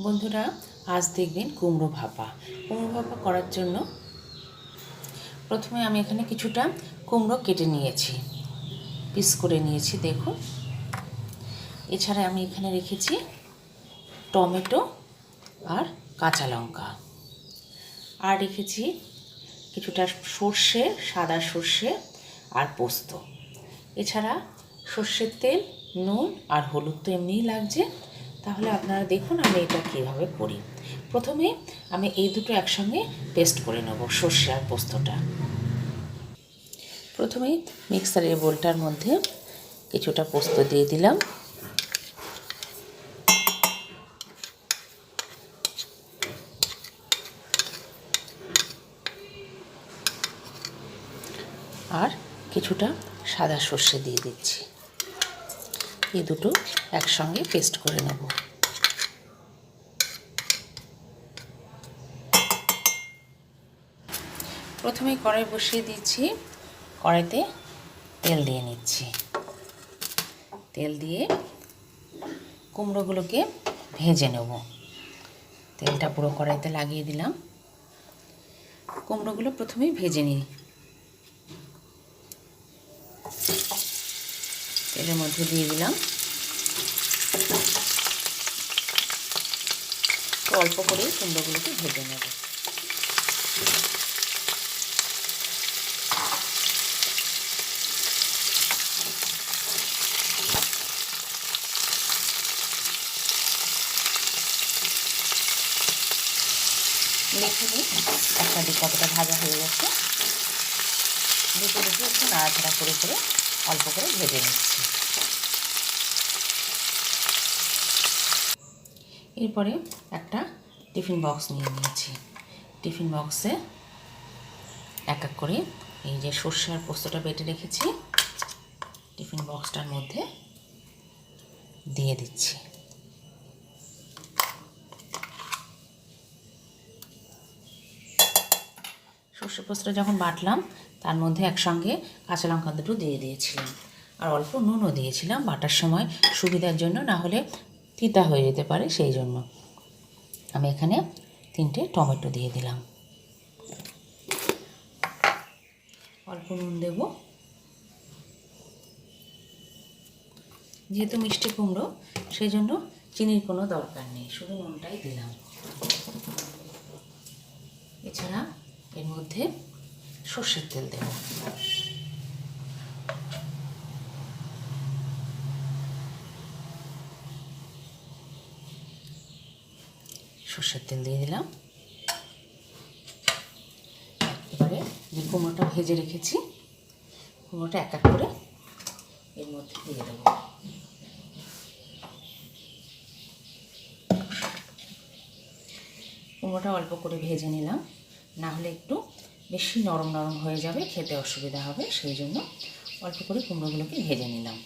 বন্ধুরা, আজ দেখবেন কুমড়ো ভাপা। কুমড়ো ভাপা করার জন্য প্রথমে আমি এখানে কিছুটা কুমড়ো কেটে নিয়েছি, পিস করে নিয়েছি, দেখুন। এছাড়া আমি এখানে রেখেছি টমেটো আর কাঁচা লঙ্কা। আর রেখেছি কিছুটা সর্ষে, সাদা সর্ষে আর পোস্ত। এছাড়া সর্ষের তেল, নুন আর হলুদ তো এমনিই লাগছে। তাহলে আপনারা দেখুন আমি এটা কীভাবে করি। প্রথমে আমি এই দুটো একসঙ্গে পেস্ট করে নেব সর্ষে আর পোস্তটা। প্রথমে মিক্সারের বোলটার মধ্যে কিছুটা পোস্ত দিয়ে দিলাম। আর কিছুটা সাদা সর্ষে দিয়ে দিচ্ছি। এই দুটো একসঙ্গে পেস্ট করে নেব। প্রথমে কড়াই বসিয়ে দিচ্ছি। কড়াইতে তেল দিয়ে নিচ্ছি। তেল দিয়ে কুমড়োগুলোকে ভেজে নেব। তেলটা পুরো কড়াইতে লাগিয়ে দিলাম। কুমড়োগুলো প্রথমেই ভেজে নিই। তেলের মধ্যে দিয়ে দিলাম। অল্প করে কুমড়োগুলোকে ভেজে নেব। দেখে নিই একটা দিক কতটা ভাজা হয়ে গেছে। দুটো দিকে একটু নাড়াচাড়া করে করে অল্প করে ভেজে নিচ্ছি। এরপরে একটা টিফিন বক্স নিয়ে নিয়েছি। টিফিন বক্সে এক এক করে এই যে সর্ষে আর পোস্তটা বেটে রেখেছি, টিফিন বক্সটার মধ্যে দিয়ে দিচ্ছি। সর্ষে পোস্তটা যখন বাটলাম তার মধ্যে একসঙ্গে কাঁচা লঙ্কা দুটো দিয়ে দিয়েছিলাম। আর অল্প নুনও দিয়েছিলাম বাটার সময়, সুবিধার জন্য, না হলে তিতা হয়ে যেতে পারে সেই জন্য। আমি এখানে তিনটে টমেটো দিয়ে দিলাম। অল্প নুন দেব। যেহেতু মিষ্টি কুমড়ো সেই জন্য চিনির কোনো দরকার নেই, শুধু নুনটাই দিলাম। এছাড়া এর মধ্যে সর্ষের তেল দেব। সর্ষের তেল দিয়ে দিলাম। এবারে যে কুমড়োটা ভেজে রেখেছি, কুমড়োটা এক এক করে এর মধ্যে দিয়ে দেবো। কুমড়োটা অল্প করে ভেজে নিলাম, না হলে একটু বেশি নরম নরম হয়ে যাবে, খেতে অসুবিধা হবে, সেই জন্য অল্প করে কুমড়োগুলোকে ভেজে নিলাম।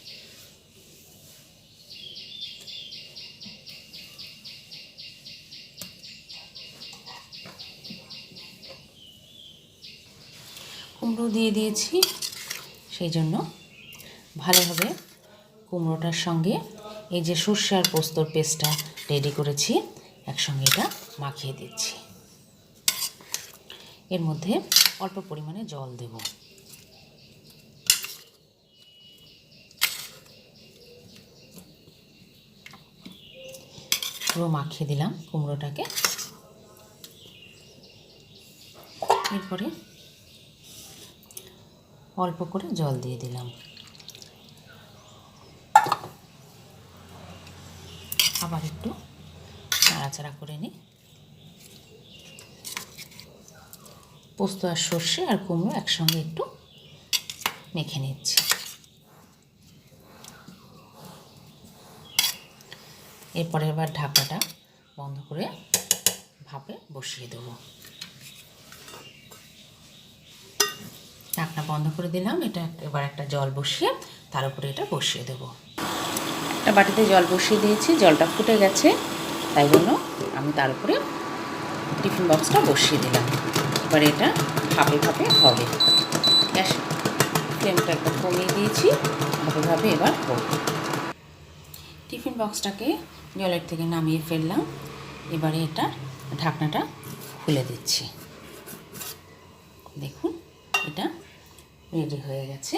কুমড়ো দিয়ে দিয়েছি, সেই জন্য ভালোভাবে কুমড়োটার সঙ্গে এই যে সর্ষে আর পোস্তর পেস্টটা রেডি করেছি, একসঙ্গে এটা মাখিয়ে দিচ্ছি। এর মধ্যে অল্প পরিমাণে জল দেব। পুরো মাখিয়ে দিলাম কুমড়োটাকে। এরপরে অল্প করে জল দিয়ে দিলাম। আবার একটু নাড়াচাড়া করে নিই। পোস্ত আর সর্ষে আর কুমড়ো একসঙ্গে একটু মেখে নিচ্ছি। এরপরে এবার ঢাকাটা বন্ধ করে ভাপে বসিয়ে দেবো। ঢাকনা বন্ধ করে দিলাম, এটা এবার একটা জল বসিয়ে তার উপরে এটা বসিয়ে দেবো। একটা বাটিতে জল বসিয়ে দিয়েছি, জলটা ফুটে গেছে, তাই জন্য আমি তার উপরে টিফিন বক্সটা বসিয়ে দিলাম। এবার এটা ভাপে ভাপে হবে। গ্যাস ফ্লেমটা একটু কমিয়ে দিয়েছি, ভাপে ভাপে এবার হোক টিফিন বক্সটাকে জলের থেকে নামিয়ে ফেললাম। এবারে এটা ঢাকনাটা খুলে দিচ্ছি। দেখুন, এটা রেডি হয়ে গেছে।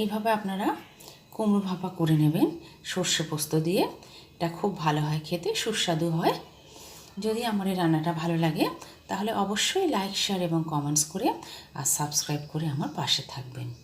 এইভাবে আপনারা কুমড়ো ভাপা করে নেবেন, সর্ষে পোস্ত দিয়ে। এটা খুব ভালো হয় খেতে, সুস্বাদু হয়। যদি আমার এই রান্নাটা ভালো লাগে, তাহলে অবশ্যই লাইক শেয়ার এবং কমেন্টস করে আর সাবস্ক্রাইব করে আমার পাশে থাকবেন।